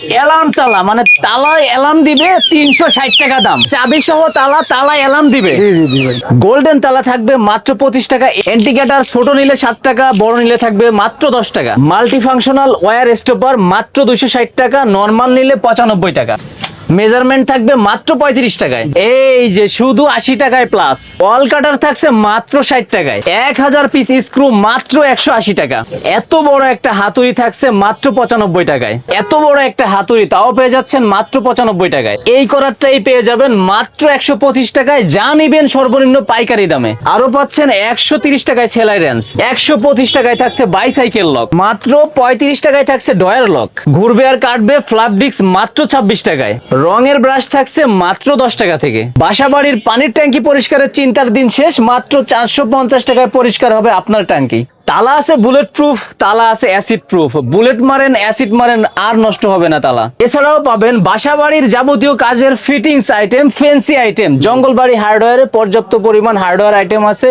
Alarm তালা মানে তালা অ্যালার্ম দিবে তিনশো ষাট টাকা দাম। চাবি সহ তালা তালা অ্যালার্ম দিবে। গোল্ডেন তালা থাকবে মাত্র পঁচিশ টাকা এন্টিগেটার ছোট নিলে সাত টাকা বড় নিলে থাকবে মাত্র দশ টাকা। মাল্টি ফাংশনাল ওয়্যার স্টপার মাত্র দুশো ষাট টাকা নর্মাল নিলে পঁচানব্বই টাকা। মেজারমেন্ট থাকবে মাত্র পঁয়ত্রিশ টাকায়। এই যে শুধু আশি টাকায় প্লাস অল কাটার থাকছে মাত্র ষাট টাকায়। এক হাজার পিস স্ক্রু মাত্র একশো আশি টাকা। এত বড় একটা হাতুড়ি থাকছে মাত্র পঁচানব্বই টাকায়। এত বড় একটা হাতুড়ি তাও পেয়ে যাচ্ছেন মাত্র পঁচানব্বই টাকায়। এই করারটাই পেয়ে যাবেন মাত্র একশো পঁচিশ টাকায়, যা নিবেন সর্বনিম্ন পাইকারি দামে। আরও পাচ্ছেন একশো তিরিশ টাকায় সেলাই রেঞ্জ। একশো পঁচিশ টাকায় থাকছে বাইসাইকেল লক মাত্র পঁয়ত্রিশ টাকায় থাকছে ডয়ার লক ঘুরবে আর কাটবে ফ্লাপ ডিস্ক মাত্র ছাব্বিশ টাকায়। রঙের ব্রাশ থাকছে মাত্র দশ টাকা থেকে। বাসা বাড়ির পানির ট্যাঙ্কি পরিষ্কারের চিন্তার দিন শেষ, মাত্র চারশো পঞ্চাশ টাকায় পরিষ্কার হবে আপনার ট্যাঙ্কি। তালা আছে বুলেট প্রুফ তালা আছে অ্যাসিড প্রুফ বুলেট মারেন অ্যাসিড মারেন, আর নষ্ট হবে না তালা। এছাড়াও পাবেন বাসা বাড়ির যাবতীয় কাজের fittings item fancy item Jangalbari হার্ডওয়্যারে পর্যাপ্ত পরিমাণ হার্ডওয়্যার আইটেম আছে।